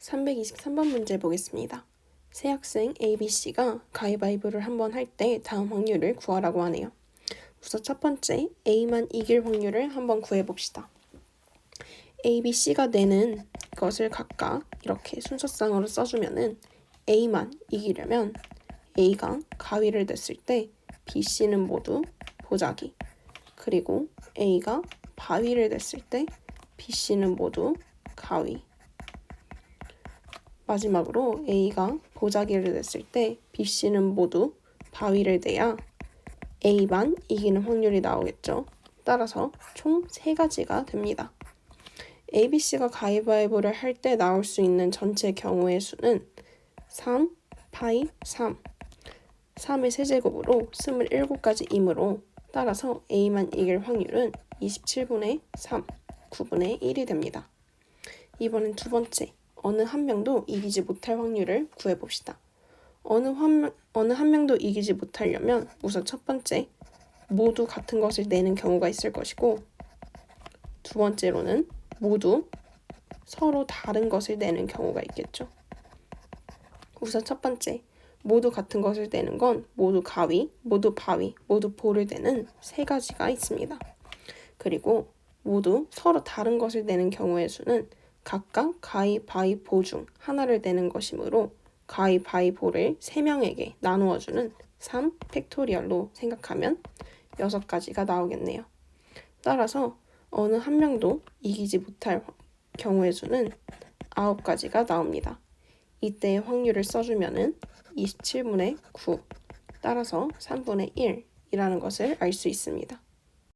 323번 문제 보겠습니다. 새 학생 ABC가 가위바위보를 한번 할 때 다음 확률을 구하라고 하네요. 우선 첫 번째 A만 이길 확률을 한번 구해봅시다. ABC가 내는 것을 각각 이렇게 순서상으로 써주면은 A만 이기려면 A가 가위를 냈을 때 BC는 모두 보자기 그리고 A가 바위를 냈을 때 BC는 모두 가위 마지막으로 A가 보자기를 냈을 때 BC는 모두 바위를 내야 A만 이기는 확률이 나오겠죠. 따라서 총세 가지가 됩니다. ABC가 가위바위보를 할 때 나올 수 있는 전체 경우의 수는 3, 파이 3. 3의 세제곱으로 27가지이므로 따라서 A만 이길 확률은 27분의 3, 9분의 1이 됩니다. 이번엔 두 번째, 어느 한 명도 이기지 못할 확률을 구해봅시다. 어느 한, 어느 한 명도 이기지 못하려면 우선 첫 번째, 모두 같은 것을 내는 경우가 있을 것이고 두 번째로는 모두 서로 다른 것을 내는 경우가 있겠죠. 우선 첫 번째, 모두 같은 것을 내는 건 모두 가위, 모두 바위, 모두 볼을 내는 세 가지가 있습니다. 그리고 모두 서로 다른 것을 내는 경우의 수는 각각 가위, 바위, 보 중 하나를 내는 것이므로 가위, 바위, 보를 세 명에게 나누어 주는 3 팩토리얼로 생각하면 여섯 가지가 나오겠네요. 따라서 어느 한 명도 이기지 못할 경우의 수는 아홉 가지가 나옵니다. 이때의 확률을 써주면은 27분의 9 따라서 3분의 1이라는 것을 알 수 있습니다.